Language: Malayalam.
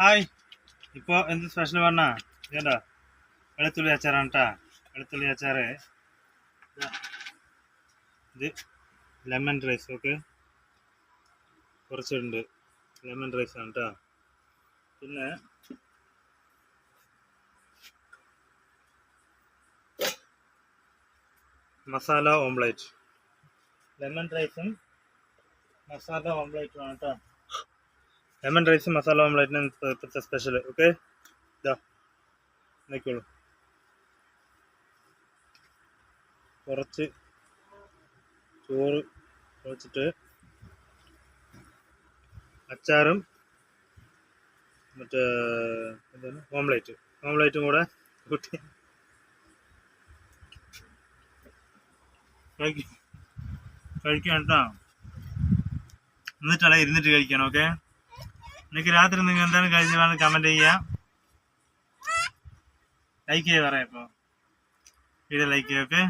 ഹായ്. ഇപ്പോൾ എന്ത് സ്പെഷ്യൽ പറഞ്ഞാ ഇതേണ്ട? വെളുത്തുള്ളി അച്ചാറാണ് കേട്ടാ വെളുത്തുള്ളി അച്ചാറ്. ഇതാ. ലെമൺ റൈസ് ഓക്കെ കുറച്ചുണ്ട് ലെമൺ റൈസ് ആണ് കേട്ടോ പിന്നെ മസാല ഓംലേറ്റ് ലെമൺ റൈസും മസാല ഓംലേറ്റും ആണ് കേട്ടോ ലെമൺ റൈസ് മസാല ഓംലെറ്റിന് ഇപ്പോഴത്തെ സ്പെഷ്യൽ ഓക്കെ ഇതാ നോക്കിയോളൂ കുറച്ച് ചോറ് കുറച്ചിട്ട് അച്ചാറും മറ്റേ എന്താണ്? ഓംലെറ്റ് ഓംലെറ്റും കൂടെ കൂട്ടി. കഴിക്കും. കഴിക്കാം കേട്ടോ. എന്നിട്ടല്ല ഇരുന്നിട്ട് കഴിക്കണം ഓക്കെ എനിക്ക് രാത്രി നിങ്ങൾ എന്താണ് കഴിച്ചതാണ് കമന്റ് ചെയ്യാം. ലൈക്ക് ചെയ്യാൻ പറയാം ഇപ്പോൾ വീഡിയോ ലൈക്ക് ചെയ്യൊക്കെ